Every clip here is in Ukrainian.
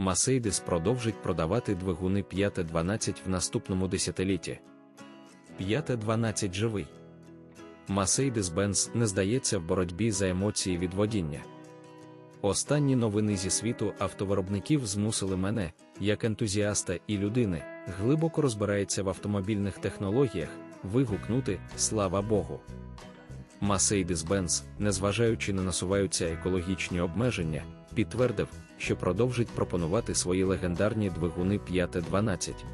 Mercedes продовжить продавати двигуни 512 в наступному десятилітті. 512 живий. Mercedes-Benz не здається в боротьбі за емоції від водіння. Останні новини зі світу автовиробників змусили мене, як ентузіаста і людини, глибоко розбирається в автомобільних технологіях, вигукнути Слава Богу. Mercedes-Benz, незважаючи на насуваються екологічні обмеження, підтвердив, що продовжить пропонувати свої легендарні двигуни 512.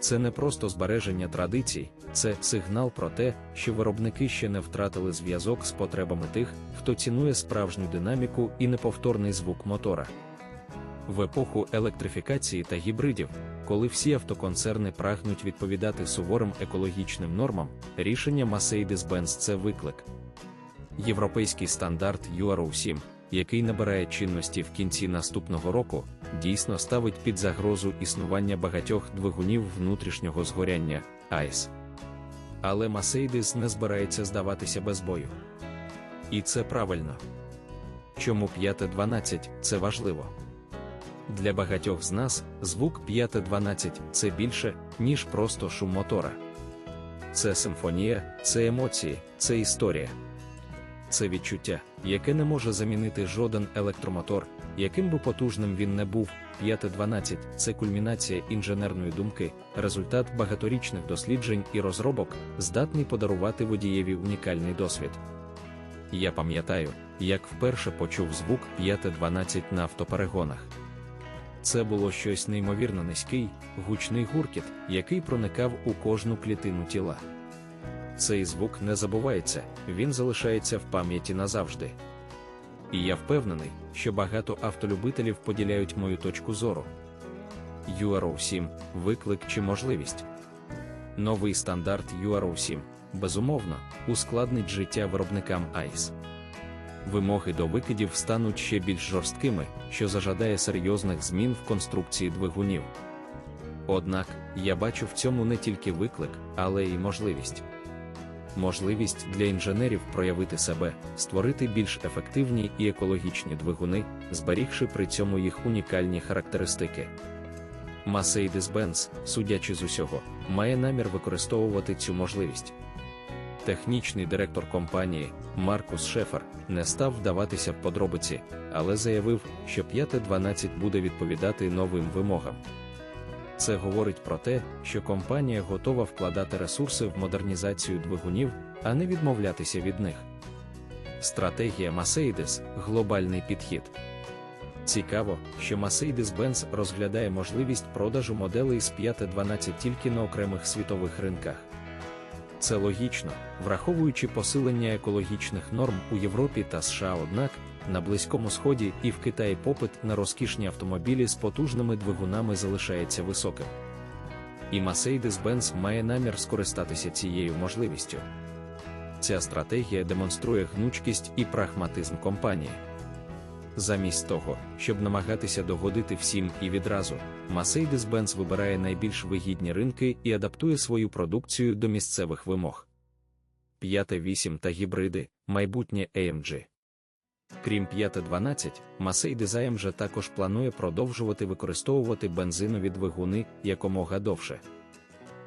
Це не просто збереження традицій, це сигнал про те, що виробники ще не втратили зв'язок з потребами тих, хто цінує справжню динаміку і неповторний звук мотора. В епоху електрифікації та гібридів, коли всі автоконцерни прагнуть відповідати суворим екологічним нормам, рішення Mercedes-Benz – це виклик. Європейський стандарт Euro 7, який набирає чинності в кінці наступного року, дійсно ставить під загрозу існування багатьох двигунів внутрішнього згоряння ICE. Але Mercedes не збирається здаватися без бою. І це правильно. Чому 512 це важливо? Для багатьох з нас звук 512 це більше, ніж просто шум мотора. Це симфонія, це емоції, це історія. Це відчуття, яке не може замінити жоден електромотор, яким би потужним він не був. 512 це кульмінація інженерної думки, результат багаторічних досліджень і розробок, здатний подарувати водієві унікальний досвід. Я пам'ятаю, як вперше почув звук 512 на автоперегонах. Це було щось неймовірно низький, гучний гуркіт, який проникав у кожну клітину тіла. Цей звук не забувається, він залишається в пам'яті назавжди. І я впевнений, що багато автолюбителів поділяють мою точку зору. URO 7 виклик чи можливість. Новий стандарт URO 7, безумовно, ускладнить життя виробникам ICE. Вимоги до викидів стануть ще більш жорсткими, що зажадає серйозних змін в конструкції двигунів. Однак, я бачу в цьому не тільки виклик, але й можливість. Можливість для інженерів проявити себе, створити більш ефективні і екологічні двигуни, зберігши при цьому їх унікальні характеристики. Mercedes-Benz, судячи з усього, має намір використовувати цю можливість. Технічний директор компанії Маркус Шефер не став вдаватися в подробиці, але заявив, що 512 буде відповідати новим вимогам. Це говорить про те, що компанія готова вкладати ресурси в модернізацію двигунів, а не відмовлятися від них. Стратегія Mercedes – глобальний підхід. Цікаво, що Mercedes-Benz розглядає можливість продажу моделей з 512 тільки на окремих світових ринках. Це логічно, враховуючи посилення екологічних норм у Європі та США, однак на Близькому Сході і в Китаї попит на розкішні автомобілі з потужними двигунами залишається високим. І Mercedes-Benz має намір скористатися цією можливістю. Ця стратегія демонструє гнучкість і прагматизм компанії. Замість того, щоб намагатися догодити всім і відразу, Mercedes-Benz вибирає найбільш вигідні ринки і адаптує свою продукцію до місцевих вимог. 5.8 та гібриди, майбутнє AMG. Крім 512, Mercedes AMG також планує продовжувати використовувати бензинові двигуни якомога довше.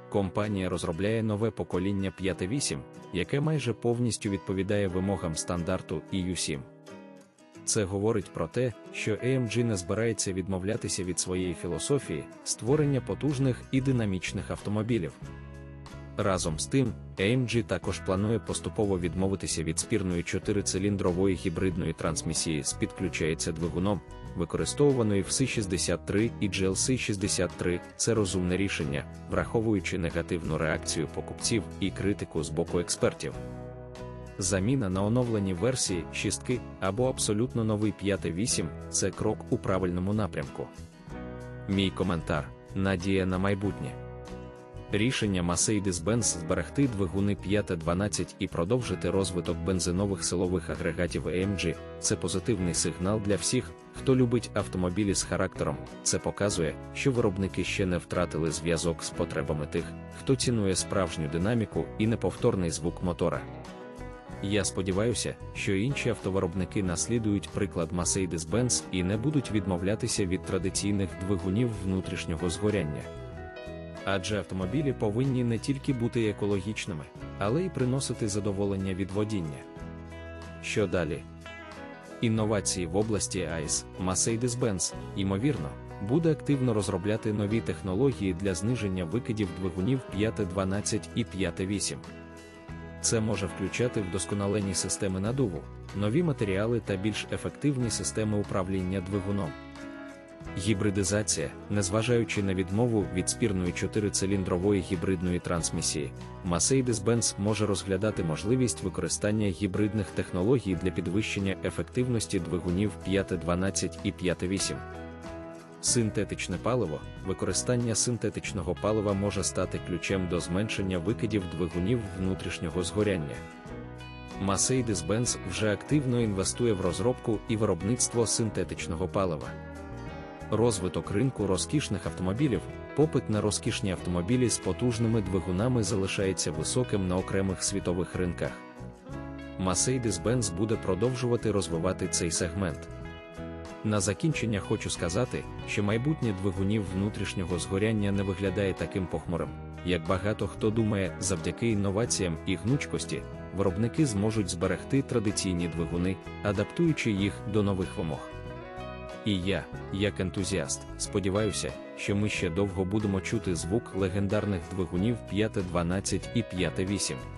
Компанія розробляє нове покоління 5.8, яке майже повністю відповідає вимогам стандарту EU7. Це говорить про те, що AMG не збирається відмовлятися від своєї філософії створення потужних і динамічних автомобілів. Разом з тим, AMG також планує поступово відмовитися від спірної чотирициліндрової гібридної трансмісії з підключається двигуном, використовуваної в С63 і GLC63. Це розумне рішення, враховуючи негативну реакцію покупців і критику з боку експертів. Заміна на оновлені версії 6 або абсолютно новий 5.8 це крок у правильному напрямку. Мій коментар надія на майбутнє. Рішення Mercedes-Benz зберегти двигуни 512 і продовжити розвиток бензинових силових агрегатів AMG – це позитивний сигнал для всіх, хто любить автомобілі з характером. Це показує, що виробники ще не втратили зв'язок з потребами тих, хто цінує справжню динаміку і неповторний звук мотора. Я сподіваюся, що інші автовиробники наслідують приклад Mercedes-Benz і не будуть відмовлятися від традиційних двигунів внутрішнього згоряння. Адже автомобілі повинні не тільки бути екологічними, але й приносити задоволення від водіння. Що далі? Інновації в області AIS, Mercedes-Benz, ймовірно, буде активно розробляти нові технології для зниження викидів двигунів 5.12 і 5.8. Це може включати вдосконалені системи надуву, нові матеріали та більш ефективні системи управління двигуном. Гібридизація, незважаючи на відмову від спірної чотирициліндрової гібридної трансмісії, Mercedes-Benz може розглядати можливість використання гібридних технологій для підвищення ефективності двигунів 5.12 і 5.8. Синтетичне паливо, використання синтетичного палива може стати ключем до зменшення викидів двигунів внутрішнього згоряння. Mercedes-Benz вже активно інвестує в розробку і виробництво синтетичного палива. Розвиток ринку розкішних автомобілів, попит на розкішні автомобілі з потужними двигунами залишається високим на окремих світових ринках. Mercedes-Benz буде продовжувати розвивати цей сегмент. На закінчення хочу сказати, що майбутнє двигунів внутрішнього згоряння не виглядає таким похмурим, як багато хто думає, завдяки інноваціям і гнучкості, виробники зможуть зберегти традиційні двигуни, адаптуючи їх до нових вимог. І я, як ентузіаст, сподіваюся, що ми ще довго будемо чути звук легендарних двигунів 5.12 і 5.8.